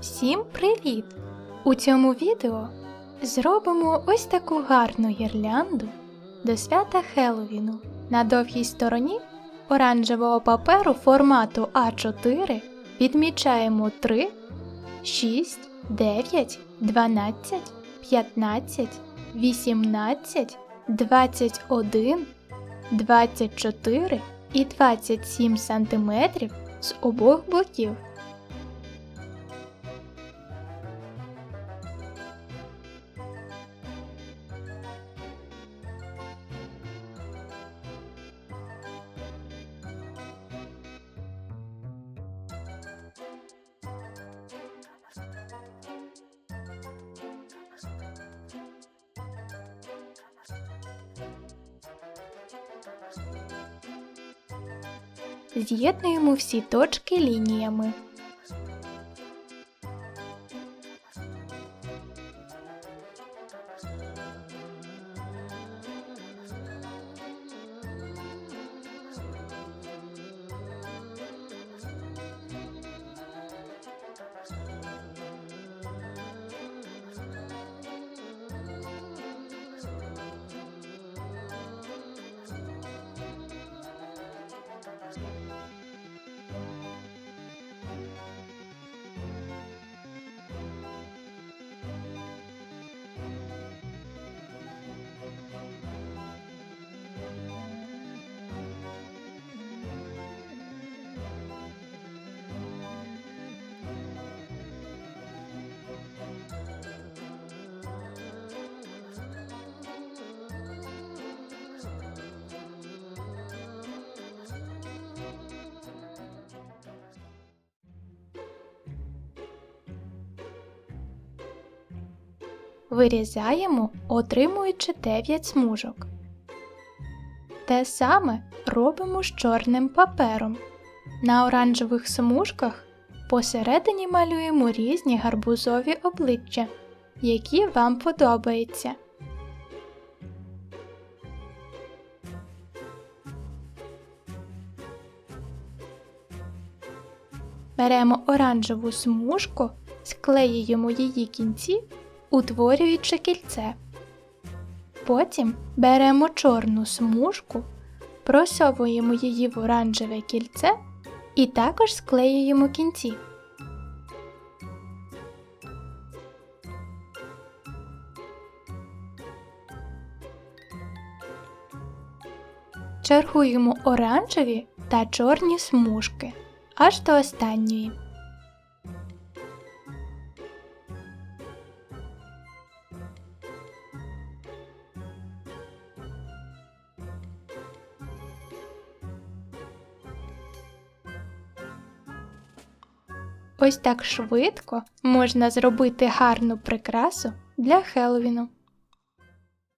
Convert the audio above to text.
Всім привіт! У цьому відео зробимо ось таку гарну гірлянду до свята Хеллоуіну. На довгій стороні оранжевого паперу формату А4 відмічаємо 3, 6, 9, 12, 15, 18, 21, 24 і 27 см з обох боків. З'єднуємо всі точки лініями. Вирізаємо, отримуючи 9 смужок. Те саме робимо з чорним папером. На оранжевих смужках посередині малюємо різні гарбузові обличчя, які вам подобаються. Беремо оранжеву смужку, склеюємо її кінці, утворюючи кільце. Потім беремо чорну смужку, просовуємо її в оранжеве кільце і також склеюємо кінці. Чергуємо оранжеві та чорні смужки аж до останньої. Ось так швидко можна зробити гарну прикрасу для Хеллоуіну.